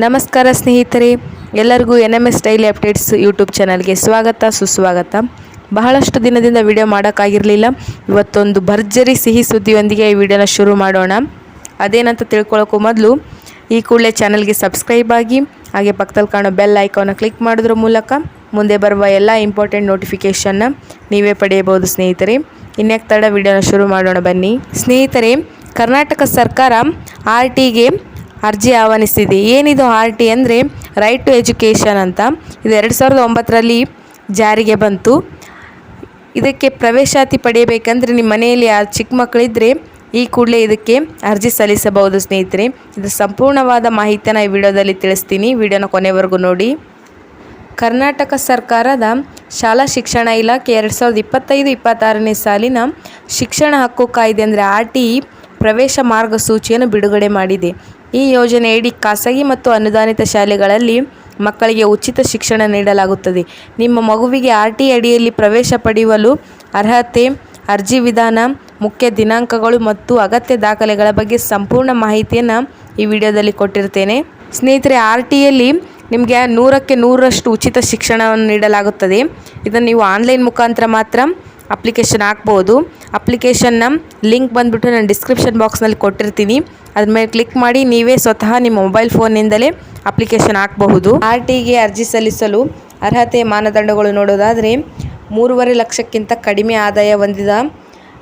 ನಮಸ್ಕಾರ ಸ್ನೇಹಿತರೆ, ಎಲ್ಲರಿಗೂ N M S daily updates YouTube ಚಾನಲ್ಗೆ ಸ್ವಾಗತ, ಸುಸ್ವಾಗತ. ಬಹಳಷ್ಟು ದಿನದಿಂದ ವಿಡಿಯೋ ಮಾಡೋಕ್ಕಾಗಿರಲಿಲ್ಲ. ಇವತ್ತೊಂದು ಭರ್ಜರಿ ಸಿಹಿ ಸುದ್ದಿಯೊಂದಿಗೆ ಈ ವಿಡಿಯೋನ ಶುರು ಮಾಡೋಣ. ಅದೇನಂತ ತಿಳ್ಕೊಳ್ಳೋಕ್ಕೂ ಮೊದಲು, ಈ ಕೂಡಲೇ ಚಾನಲ್ಗೆ ಸಬ್ಸ್ಕ್ರೈಬ್ ಆಗಿ, ಹಾಗೆ ಪಕ್ಕದಲ್ಲಿ ಕಾಣೋ ಬೆಲ್ ಐಕಾನ ಕ್ಲಿಕ್ ಮಾಡೋದ್ರ ಮೂಲಕ ಮುಂದೆ ಬರುವ ಎಲ್ಲ ಇಂಪಾರ್ಟೆಂಟ್ ನೋಟಿಫಿಕೇಷನ್ನ ನೀವೇ ಪಡೆಯಬಹುದು ಸ್ನೇಹಿತರೆ. ಇನ್ಯಾಕೆ ತಡ ವಿಡಿಯೋನ ಶುರು ಮಾಡೋಣ ಬನ್ನಿ. ಸ್ನೇಹಿತರೆ, ಕರ್ನಾಟಕ ಸರ್ಕಾರ ಆರ್ ಟಿಗೆ ಅರ್ಜಿ ಆಹ್ವಾನಿಸಿದೆ ಏನಿದು ಆರ್ ಟಿ ಅಂದರೆ ರೈಟ್ ಟು ಎಜುಕೇಷನ್ ಅಂತ. ಇದು ಎರಡು ಸಾವಿರದ ಒಂಬತ್ತರಲ್ಲಿ ಜಾರಿಗೆ ಬಂತು. ಇದಕ್ಕೆ ಪ್ರವೇಶಾತಿ ಪಡೆಯಬೇಕಂದ್ರೆ ನಿಮ್ಮ ಮನೆಯಲ್ಲಿ ಆ ಚಿಕ್ಕ ಮಕ್ಕಳಿದ್ದರೆ ಈ ಕೂಡಲೇ ಇದಕ್ಕೆ ಅರ್ಜಿ ಸಲ್ಲಿಸಬಹುದು ಸ್ನೇಹಿತರೆ. ಇದು ಸಂಪೂರ್ಣವಾದ ಮಾಹಿತಿಯನ್ನು ಈ ವಿಡಿಯೋದಲ್ಲಿ ತಿಳಿಸ್ತೀನಿ. ವಿಡಿಯೋನ ಕೊನೆವರೆಗೂ ನೋಡಿ. ಕರ್ನಾಟಕ ಸರ್ಕಾರದ ಶಾಲಾ ಶಿಕ್ಷಣ ಇಲಾಖೆ ಎರಡು ಸಾವಿರದ ಇಪ್ಪತ್ತೈದು, ಇಪ್ಪತ್ತಾರನೇ ಸಾಲಿನ ಶಿಕ್ಷಣ ಹಕ್ಕು ಕಾಯ್ದೆ ಅಂದರೆ ಆರ್ ಟಿ ಇ ಪ್ರವೇಶ ಮಾರ್ಗಸೂಚಿಯನ್ನು ಬಿಡುಗಡೆ ಮಾಡಿದೆ. ಈ ಯೋಜನೆಯಡಿ ಖಾಸಗಿ ಮತ್ತು ಅನುದಾನಿತ ಶಾಲೆಗಳಲ್ಲಿ ಮಕ್ಕಳಿಗೆ ಉಚಿತ ಶಿಕ್ಷಣ ನೀಡಲಾಗುತ್ತದೆ. ನಿಮ್ಮ ಮಗುವಿಗೆ ಆರ್ ಟಿ ಅಡಿಯಲ್ಲಿ ಪ್ರವೇಶ ಪಡೆಯಲು ಅರ್ಹತೆ, ಅರ್ಜಿ ವಿಧಾನ, ಮುಖ್ಯ ದಿನಾಂಕಗಳು ಮತ್ತು ಅಗತ್ಯ ದಾಖಲೆಗಳ ಬಗ್ಗೆ ಸಂಪೂರ್ಣ ಮಾಹಿತಿಯನ್ನು ಈ ವಿಡಿಯೋದಲ್ಲಿ ಕೊಟ್ಟಿರ್ತೇನೆ. ಸ್ನೇಹಿತರೆ, ಆರ್ ಟಿಯಲ್ಲಿ ನಿಮಗೆ ನೂರಕ್ಕೆ ನೂರರಷ್ಟು ಉಚಿತ ಶಿಕ್ಷಣವನ್ನು ನೀಡಲಾಗುತ್ತದೆ. ಇದನ್ನು ನೀವು ಆನ್ಲೈನ್ ಮುಖಾಂತರ ಮಾತ್ರ ಅಪ್ಲಿಕೇಶನ್ ಹಾಕ್ಬೋದು ಅಪ್ಲಿಕೇಶನ್ನ ಲಿಂಕ್ ಬಂದುಬಿಟ್ಟು ನಾನು ಡಿಸ್ಕ್ರಿಪ್ಷನ್ ಬಾಕ್ಸ್ನಲ್ಲಿ ಕೊಟ್ಟಿರ್ತೀನಿ. ಅದ್ರ ಮೇಲೆ ಕ್ಲಿಕ್ ಮಾಡಿ ನೀವೇ ಸ್ವತಃ ನಿಮ್ಮ ಮೊಬೈಲ್ ಫೋನ್ನಿಂದಲೇ ಅಪ್ಲಿಕೇಶನ್ ಹಾಕಬಹುದು ಆರ್ ಟಿಗೆ ಅರ್ಜಿ ಸಲ್ಲಿಸಲು ಅರ್ಹತೆ ಮಾನದಂಡಗಳು ನೋಡೋದಾದರೆ ಮೂರುವರೆ ಲಕ್ಷಕ್ಕಿಂತ ಕಡಿಮೆ ಆದಾಯ ಹೊಂದಿದ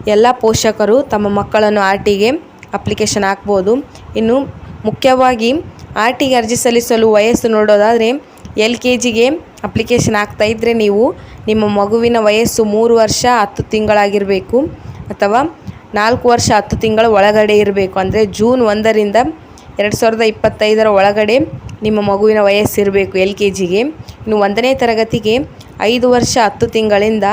ಎಲ್ಲ ಪೋಷಕರು ತಮ್ಮ ಮಕ್ಕಳನ್ನು ಆರ್ ಟಿಗೆ ಅಪ್ಲಿಕೇಶನ್ ಹಾಕ್ಬೋದು ಇನ್ನು ಮುಖ್ಯವಾಗಿ ಆರ್ ಟಿಗೆ ಅರ್ಜಿ ಸಲ್ಲಿಸಲು ವಯಸ್ಸು ನೋಡೋದಾದರೆ ಎಲ್ ಕೆ ಜಿಗೆ ಅಪ್ಲಿಕೇಶನ್ ಹಾಕ್ತಾಯಿದ್ರೆ ನೀವು ನಿಮ್ಮ ಮಗುವಿನ ವಯಸ್ಸು ಮೂರು ವರ್ಷ ಹತ್ತು ತಿಂಗಳಾಗಿರಬೇಕು ಅಥವಾ ನಾಲ್ಕು ವರ್ಷ ಹತ್ತು ತಿಂಗಳ ಒಳಗಡೆ ಇರಬೇಕು. ಅಂದರೆ ಜೂನ್ ಒಂದರಿಂದ ಎರಡು ಸಾವಿರದ ಇಪ್ಪತ್ತೈದರ ಒಳಗಡೆ ನಿಮ್ಮ ಮಗುವಿನ ವಯಸ್ಸಿರಬೇಕು ಎಲ್ ಕೆ ಜಿಗೆ ಇನ್ನು ಒಂದನೇ ತರಗತಿಗೆ ಐದು ವರ್ಷ ಹತ್ತು ತಿಂಗಳಿಂದ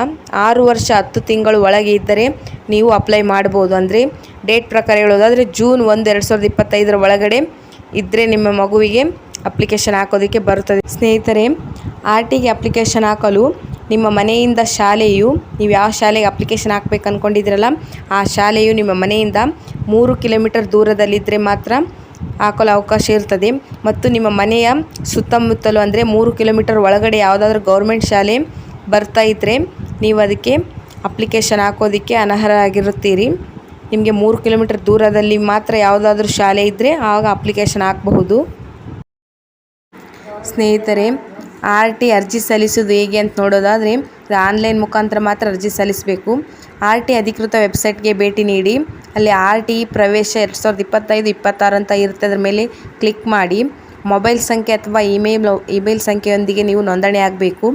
ಆರು ವರ್ಷ ಹತ್ತು ತಿಂಗಳು ಒಳಗೆ ಇದ್ದರೆ ನೀವು ಅಪ್ಲೈ ಮಾಡ್ಬೋದು. ಅಂದರೆ ಡೇಟ್ ಪ್ರಕಾರ ಹೇಳೋದಾದರೆ ಜೂನ್ ಒಂದು ಎರಡು ಸಾವಿರದ ಇಪ್ಪತ್ತೈದರ ಒಳಗಡೆ ಇದ್ದರೆ ನಿಮ್ಮ ಮಗುವಿಗೆ ಅಪ್ಲಿಕೇಶನ್ ಹಾಕೋದಕ್ಕೆ ಬರುತ್ತದೆ. ಸ್ನೇಹಿತರೆ, ಆರ್ ಟಿಗೆ ಅಪ್ಲಿಕೇಶನ್ ಹಾಕಲು ನಿಮ್ಮ ಮನೆಯಿಂದ ಶಾಲೆಯು, ನೀವು ಯಾವ ಶಾಲೆಗೆ ಅಪ್ಲಿಕೇಶನ್ ಹಾಕ್ಬೇಕು ಅಂದ್ಕೊಂಡಿದ್ದೀರಲ್ಲ ಆ ಶಾಲೆಯು ನಿಮ್ಮ ಮನೆಯಿಂದ ಮೂರು ಕಿಲೋಮೀಟರ್ ದೂರದಲ್ಲಿದ್ದರೆ ಮಾತ್ರ ಹಾಕಲು ಅವಕಾಶ ಇರ್ತದೆ. ಮತ್ತು ನಿಮ್ಮ ಮನೆಯ ಸುತ್ತಮುತ್ತಲು ಅಂದರೆ ಮೂರು ಕಿಲೋಮೀಟರ್ ಒಳಗಡೆ ಯಾವುದಾದ್ರೂ ಗೌರ್ಮೆಂಟ್ ಶಾಲೆ ಬರ್ತಾ ಇದ್ದರೆ ನೀವು ಅದಕ್ಕೆ ಅಪ್ಲಿಕೇಶನ್ ಹಾಕೋದಕ್ಕೆ ಅನರ್ಹರಾಗಿರುತ್ತೀರಿ. ನಿಮಗೆ ಮೂರು ಕಿಲೋಮೀಟರ್ ದೂರದಲ್ಲಿ ಮಾತ್ರ ಯಾವುದಾದ್ರೂ ಶಾಲೆ ಇದ್ದರೆ ಆಗ ಅಪ್ಲಿಕೇಶನ್ ಹಾಕಬಹುದು. ಸ್ನೇಹಿತರೆ ಆರ್ ಟಿ ಅರ್ಜಿ ಸಲ್ಲಿಸೋದು ಹೇಗೆ ಅಂತ ನೋಡೋದಾದರೆ, ಆನ್ಲೈನ್ ಮುಖಾಂತರ ಮಾತ್ರ ಅರ್ಜಿ ಸಲ್ಲಿಸಬೇಕು. ಆರ್ ಟಿ ಅಧಿಕೃತ ವೆಬ್ಸೈಟ್ಗೆ ಭೇಟಿ ನೀಡಿ, ಅಲ್ಲಿ ಆರ್ ಟಿ ಪ್ರವೇಶ ಎರಡು ಸಾವಿರದ ಇಪ್ಪತ್ತೈದು, ಇಪ್ಪತ್ತಾರು ಅಂತ ಇರುತ್ತೆ ಅದರ ಮೇಲೆ ಕ್ಲಿಕ್ ಮಾಡಿ. ಮೊಬೈಲ್ ಸಂಖ್ಯೆ ಅಥವಾ ಇಮೇಲ್ ಇಮೇಲ್ ಸಂಖ್ಯೆಯೊಂದಿಗೆ ನೀವು ನೋಂದಣಿ ಆಗಬೇಕು.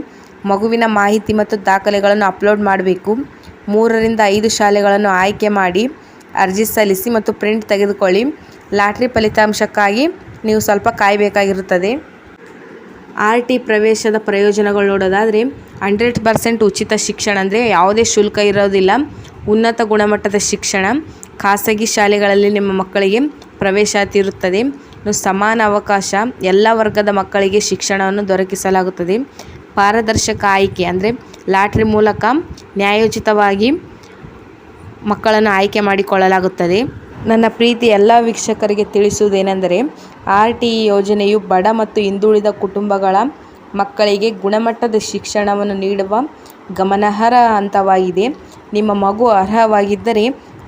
ಮಗುವಿನ ಮಾಹಿತಿ ಮತ್ತು ದಾಖಲೆಗಳನ್ನು ಅಪ್ಲೋಡ್ ಮಾಡಬೇಕು. ಮೂರರಿಂದ ಐದು ಶಾಲೆಗಳನ್ನು ಆಯ್ಕೆ ಮಾಡಿ, ಅರ್ಜಿ ಸಲ್ಲಿಸಿ ಮತ್ತು ಪ್ರಿಂಟ್ ತೆಗೆದುಕೊಳ್ಳಿ. ಲಾಟ್ರಿ ಫಲಿತಾಂಶಕ್ಕಾಗಿ ನೀವು ಸ್ವಲ್ಪ ಕಾಯಬೇಕಾಗಿರುತ್ತದೆ. ಆರ್ ಟಿ ಪ್ರವೇಶದ ಪ್ರಯೋಜನಗಳು ನೋಡೋದಾದರೆ ಹಂಡ್ರೆಡ್ ಪರ್ಸೆಂಟ್ ಉಚಿತ ಶಿಕ್ಷಣ ಅಂದರೆ ಯಾವುದೇ ಶುಲ್ಕ ಇರೋದಿಲ್ಲ. ಉನ್ನತ ಗುಣಮಟ್ಟದ ಶಿಕ್ಷಣ ಖಾಸಗಿ ಶಾಲೆಗಳಲ್ಲಿ ನಿಮ್ಮ ಮಕ್ಕಳಿಗೆ ಪ್ರವೇಶಾತಿ ಇರುತ್ತದೆ. ಸಮಾನ ಅವಕಾಶ ಎಲ್ಲ ವರ್ಗದ ಮಕ್ಕಳಿಗೆ ಶಿಕ್ಷಣವನ್ನು ದೊರಕಿಸಲಾಗುತ್ತದೆ. ಪಾರದರ್ಶಕ ಆಯ್ಕೆ ಅಂದರೆ ಲಾಟ್ರಿ ಮೂಲಕ ನ್ಯಾಯೋಚಿತವಾಗಿ ಮಕ್ಕಳನ್ನು ಆಯ್ಕೆ ಮಾಡಿಕೊಳ್ಳಲಾಗುತ್ತದೆ. ನನ್ನ ಪ್ರೀತಿ ಎಲ್ಲ ವೀಕ್ಷಕರಿಗೆ ತಿಳಿಸುವುದೇನೆಂದರೆ ಆರ್ ಟಿ ಇ ಯೋಜನೆಯು ಬಡ ಮತ್ತು ಹಿಂದುಳಿದ ಕುಟುಂಬಗಳ ಮಕ್ಕಳಿಗೆ ಗುಣಮಟ್ಟದ ಶಿಕ್ಷಣವನ್ನು ನೀಡುವ ಗಮನಾರ್ಹ ಹಂತವಾಗಿದೆ. ನಿಮ್ಮ ಮಗು ಅರ್ಹವಾಗಿದ್ದರೆ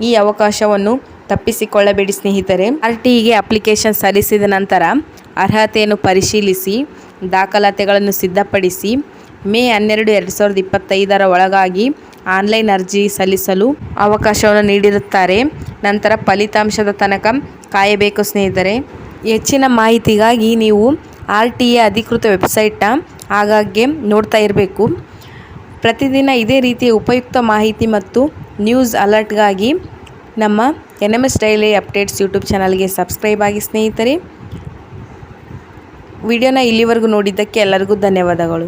ಈ ಅವಕಾಶವನ್ನು ತಪ್ಪಿಸಿಕೊಳ್ಳಬೇಡಿ ಸ್ನೇಹಿತರೆ. ಆರ್ ಟಿ ಇಗೆ ಅಪ್ಲಿಕೇಶನ್ ಸಲ್ಲಿಸಿದ ನಂತರ ಅರ್ಹತೆಯನ್ನು ಪರಿಶೀಲಿಸಿ, ದಾಖಲಾತಿಗಳನ್ನು ಸಿದ್ಧಪಡಿಸಿ, ಮೇ ಹನ್ನೆರಡು, ಎರಡು ಸಾವಿರದ ಇಪ್ಪತ್ತೈದರ ಒಳಗಾಗಿ ಆನ್ಲೈನ್ ಅರ್ಜಿ ಸಲ್ಲಿಸಲು ಅವಕಾಶವನ್ನು ನೀಡಿರುತ್ತಾರೆ. ನಂತರ ಫಲಿತಾಂಶದ ತನಕ ಕಾಯಬೇಕು ಸ್ನೇಹಿತರೆ. ಹೆಚ್ಚಿನ ಮಾಹಿತಿಗಾಗಿ ನೀವು ಆರ್ ಟಿ ಎ ಅಧಿಕೃತ ವೆಬ್ಸೈಟ್ನ ಆಗಾಗ್ಗೆ ನೋಡ್ತಾ ಇರಬೇಕು. ಪ್ರತಿದಿನ ಇದೇ ರೀತಿಯ ಉಪಯುಕ್ತ ಮಾಹಿತಿ ಮತ್ತು ನ್ಯೂಸ್ ಅಲರ್ಟ್ಗಾಗಿ ನಮ್ಮ N M S daily updates YouTube ಚಾನಲ್ಗೆ ಸಬ್ಸ್ಕ್ರೈಬ್ ಆಗಿ ಸ್ನೇಹಿತರೆ. ವಿಡಿಯೋನ ಇಲ್ಲಿವರೆಗೂ ನೋಡಿದ್ದಕ್ಕೆ ಎಲ್ಲರಿಗೂ ಧನ್ಯವಾದಗಳು.